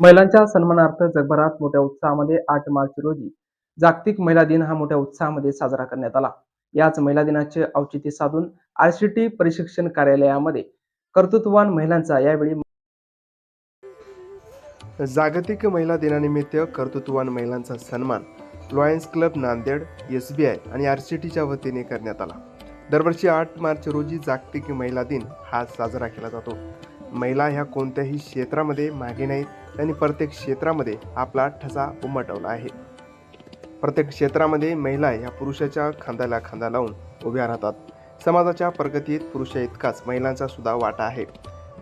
महिलांच्या सन्मानार्थ जगभरात मोठ्या उत्साहामध्ये आठ मार्च रोजी जागतिक महिला दिन हा मोठ्या उत्साहामध्ये साजरा करण्यात आला. याच महिला दिनाचे औचित्य साधून आरसीटी प्रशिक्षण कार्यालयामध्ये कर्तृत्ववान महिलांचा यावेळी जागतिक महिला दिनानिमित्त कर्तृत्ववान महिलांचा सन्मान Lions club Nanded S B I आणि आर सी टीच्या वतीने करण्यात आला. दरवर्षी आठ मार्च रोजी जागतिक महिला दिन हा साजरा केला जातो. महिला ह्या कोणत्याही क्षेत्रामध्ये मागे नाहीत. त्यांनी प्रत्येक क्षेत्रामध्ये आपला ठसा उमटवला आहे. प्रत्येक क्षेत्रामध्ये महिला ह्या पुरुषाच्या खांद्याला खांदा लावून उभ्या राहतात. समाजाच्या प्रगतीत पुरुषा इतकाच महिलांचा सुद्धा वाटा आहे.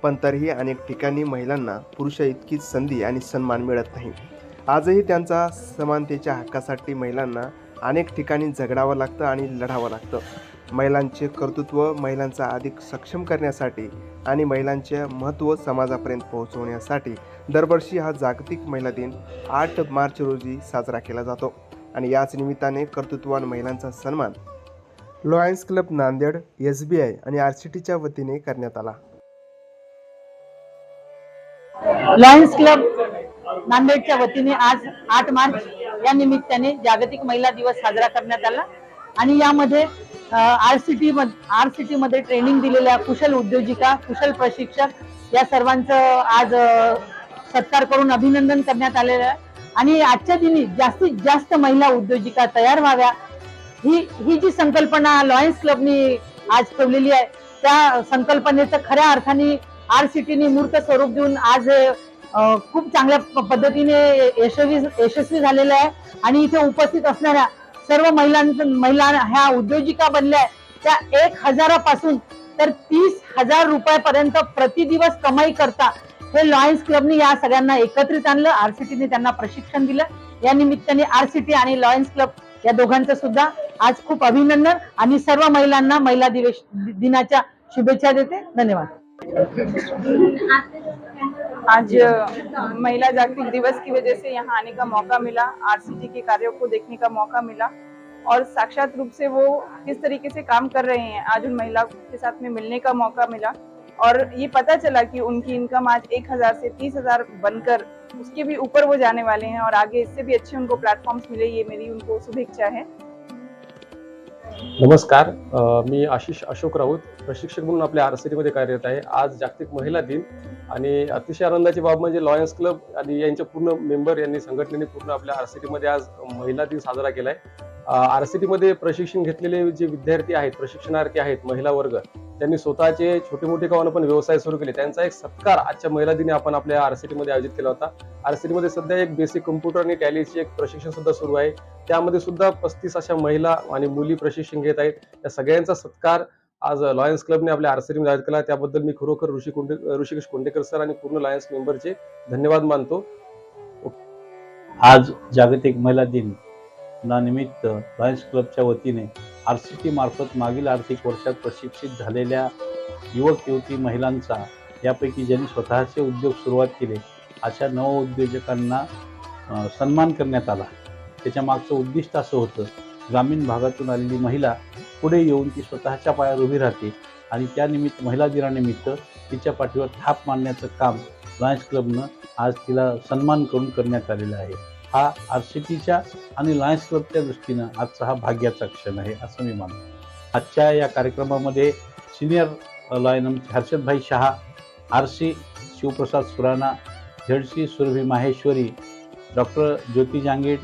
पण तरीही अनेक ठिकाणी महिलांना पुरुषा इतकीच संधी आणि सन्मान मिळत नाही. आजही त्यांचा समानतेच्या हक्कासाठी महिलांना अनेक ठिकाणी झगडावं लागतं आणि लढावं लागतं. महिलांचे कर्तृत्व महिलांचा अधिक सक्षम करण्यासाठी आणि महिलांचे महत्त्व समाजापर्यंत पोहोचवण्यासाठी दरवर्षी हा जागतिक महिला दिन आठ मार्च रोजी साजरा केला जातो. आणि याच निमित्ताने कर्तृत्ववान महिलांचा सन्मान Lions club Nanded S B I आणि आर सी टीच्या वतीने करण्यात आला. लॉयन्स क्लब नांदेडच्या वतीने आज आठ मार्च या निमित्ताने जागतिक महिला दिवस साजरा करण्यात आला. आणि यामध्ये R C T R C T मध्ये ट्रेनिंग दिलेल्या कुशल उद्योजिका कुशल प्रशिक्षक या सर्वांचं आज सत्कार करून अभिनंदन करण्यात आलेलं आहे. आणि आजच्या दिनी जास्तीत जास्त महिला उद्योजिका तयार व्हाव्या ही ही जी संकल्पना लॉयन्स क्लबनी आज ठेवलेली आहे त्या संकल्पनेचं खऱ्या अर्थाने आर सिटीने मूर्त स्वरूप देऊन आज खूप चांगल्या पद्धतीने यशस्वी यशस्वी झालेलं आहे. आणि इथे उपस्थित असणाऱ्या सर्व महिलांचं महिला ह्या उद्योजिका बनल्या त्या एक हजारापासून तर तीस हजार रुपयापर्यंत प्रति दिवस कमाई करता. हे लॉयन्स क्लबने या सगळ्यांना एकत्रित आणलं. आरसीटीने त्यांना प्रशिक्षण दिलं. या निमित्ताने आरसीटी आणि लॉयन्स क्लब या दोघांचं सुद्धा आज खूप अभिनंदन आणि सर्व महिलांना महिला दिवस दिनाच्या शुभेच्छा देते. धन्यवाद. आज महिला जागतिक दिवस की वजह से यहाँ आने का मौका मिला आरसीटी के कार्यों को देखने का मौका मिला। और साक्षात रूप से वो किस तरीके से काम कर रहे हैं, आज उन महिला के साथ में मिलने का मौका मिला। और ये पता चला कि उनकी इनकम आज एक हज़ार से तीस हज़ार बनकर उसके भी ऊपर वो जाने वाले हैं और आगे इससे भी अच्छे उनको प्लेटफॉर्म्स मिले, ये मेरी उनको शुभेच्छा है। नमस्कार मी आशिष अशोक राऊत प्रशिक्षक म्हणून आपल्या आर सी मध्ये कार्यरत आहे. आज जागतिक महिला दिन आणि अतिशय आनंदाची बाब म्हणजे लॉयन्स क्लब आणि यांच्या पूर्ण मेंबर यांनी संघटनेने पूर्ण आपल्या आर सी मध्ये आज महिला दिन साजरा केलाय. आर सी मध्ये प्रशिक्षण घेतलेले जे विद्यार्थी आहेत प्रशिक्षणार्थी आहेत महिला वर्ग त्यांनी स्वतःचे छोटे मोठे कावानं पण व्यवसाय सुरू केले. त्यांचा एक सत्कार आजच्या महिला दिनी आपण आपल्या आरमध्ये आयोजित केला होता. आरमध्ये सध्या एक बेसिक कम्प्युटर आणि टॅलीची एक प्रशिक्षण सुद्धा सुरू आहे. त्यामध्ये सुद्धा पस्तीस अशा महिला आणि मुली प्रशिक्षण घेत आहेत. त्या सगळ्यांचा सत्कार आज लॉयन्स क्लबने आपल्या आरसीटीमध्ये आयोजित केला. त्याबद्दल मी खरोखर ऋषी कोंडे ऋषिकेश कोंडेकर सर आणि पूर्ण लॉयन्स मेंबरचे धन्यवाद मानतो. आज जागतिक महिला दिन. ना निमित्त लॉयन्स क्लबच्या वतीने आर सी टी मार्फत मागील आर्थिक वर्षात प्रशिक्षित झालेल्या युवक युवती महिलांचा यापैकी ज्यांनी स्वतःचे उद्योग सुरुवात केले अशा नवउद्योजकांना सन्मान करण्यात आला. त्याच्या मागचं उद्दिष्ट असं होतं ग्रामीण भागातून आलेली महिला पुढे येऊन ती स्वतःच्या पायावर उभी राहते आणि त्यानिमित्त महिला दिनानिमित्त तिच्या पाठीवर थाप मारण्याचं काम लायन्स क्लबनं आज तिला सन्मान करून करण्यात आलेलं आहे. हा आर सी टीच्या आणि लायन्स क्लबच्या दृष्टीनं आजचा हा भाग्याचा क्षण आहे असं मी मानतो. आजच्या या कार्यक्रमामध्ये senior लॉयनम Harshadbhai Shah R C Shivprasad Surana ZC Surabhi Maheshwari doctor Jyoti Jangid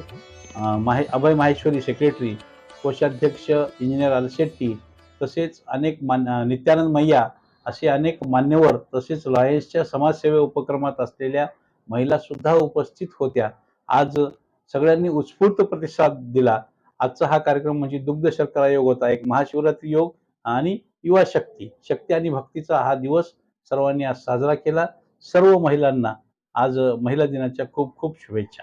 माहे अभय माहेश्वरी सेक्रेटरी कोषाध्यक्ष इंजिनियर अलशेट्टी तसेच अनेक मान नित्यानंद मैया असे अनेक मान्यवर तसेच लॉयन्सच्या समाजसेवे उपक्रमात असलेल्या महिलासुद्धा उपस्थित होत्या. आज सगळ्यांनी उत्स्फूर्त प्रतिसाद दिला. आजचा हा कार्यक्रम म्हणजे दुग्ध शर्करा योग होता. एक महाशिवरात्री योग आणि युवा शक्ती. शक्ती आणि भक्तीचा हा दिवस सर्वांनी आज साजरा केला. सर्व महिलांना आज महिला दिनाच्या खूप खूप शुभेच्छा.